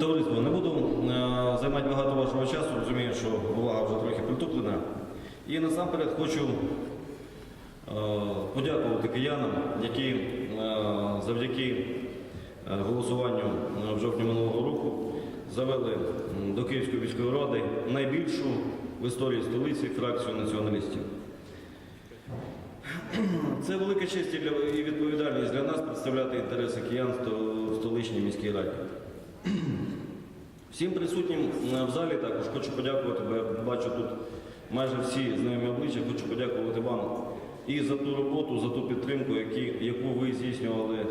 Товариство, не буду е, займати багато вашого часу, розумію, що увага вже трохи притуплена. І насамперед хочу е, подякувати киянам, які е, завдяки голосуванню в жовтні минулого року завели до Київської міської ради найбільшу в історії столиці фракцію націоналістів. Це велика честь і відповідальність для нас представляти інтереси киян в столичній міській раді. Всім присутнім в залі також хочу подякувати, бо я бачу тут майже всі знайомі обличчя. Хочу подякувати вам і за ту роботу, за ту підтримку, яку ви здійснювали е,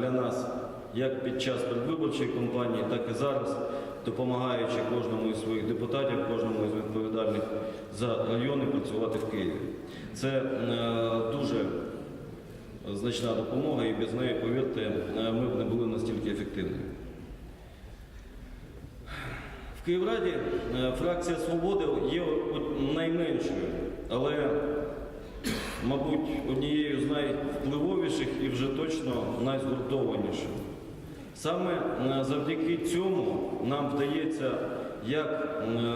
для нас як під час передвиборчої кампанії, так і зараз, допомагаючи кожному із своїх депутатів, кожному із відповідальних за райони працювати в Києві. Це е, дуже значна допомога, і без неї, повірте, е, ми б не були настільки ефективними. В Київраді е, фракція Свободи є найменшою, але, мабуть, однією з найвпливовіших і вже точно найзгуртованішою. Саме е, завдяки цьому нам вдається як е,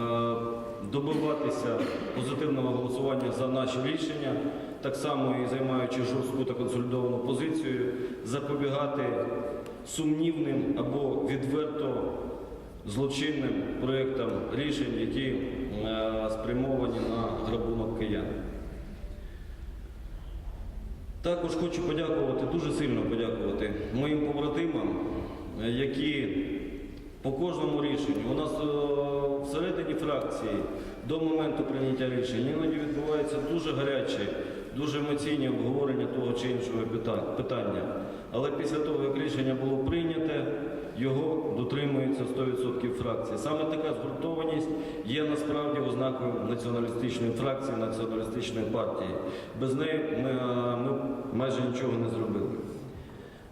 добиватися позитивного голосування за наші рішення, так само і займаючи жорстку та консолідовану позицію, запобігати сумнівним або відверто злочинним проєктам рішень, які е, спрямовані на грабунок киян. Також хочу подякувати, дуже сильно подякувати моїм побратимам, які по кожному рішенню у нас е, всередині фракції до моменту прийняття рішень іноді відбувається дуже гаряче, дуже емоційне обговорення того чи іншого питання. Але після того, як рішення було прийняте, його дотримується 100% фракції. Саме така згуртованість є насправді ознакою націоналістичної фракції, націоналістичної партії. Без неї ми, е, ми майже нічого не зробили.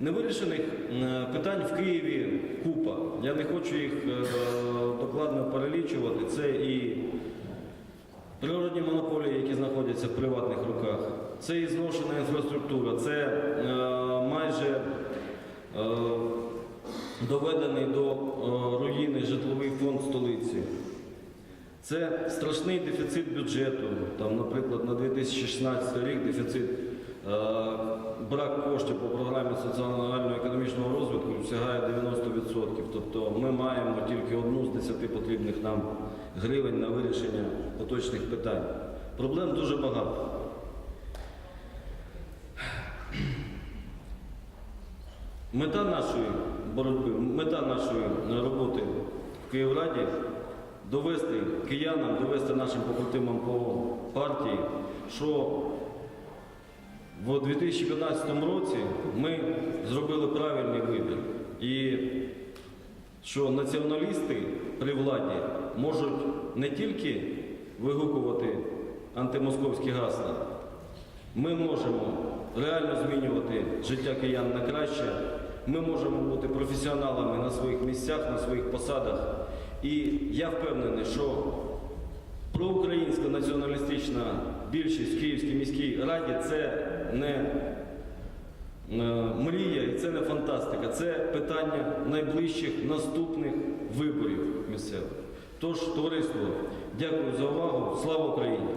Невирішених е, питань в Києві купа. Я не хочу їх е, докладно перелічувати. Це і природні монополії, які знаходяться в приватних руках, це і зношена інфраструктура, це е, майже е, доведений до е, руїни житловий фонд столиці. Це страшний дефіцит бюджету. Там, наприклад, на 2016 рік дефіцит е, брак коштів по програмі соціально-економічного розвитку сягає 90%. Тобто ми маємо тільки одну з 10 потрібних нам гривень на вирішення поточних питань. Проблем дуже багато. Мета нашої боротьби, мета нашої роботи в Київраді довести киянам, довести нашим побратимам по партії, що в 2015 році ми зробили правильний вибір. І що націоналісти при владі можуть не тільки вигукувати антимосковські гасла, ми можемо реально змінювати життя киян на краще. Ми можемо бути професіоналами на своїх місцях, на своїх посадах. І я впевнений, що проукраїнська націоналістична більшість в Київській міській раді це не е, мрія і це не фантастика, це питання найближчих наступних виборів місцевих. Тож, товариство, дякую за увагу. Слава Україні!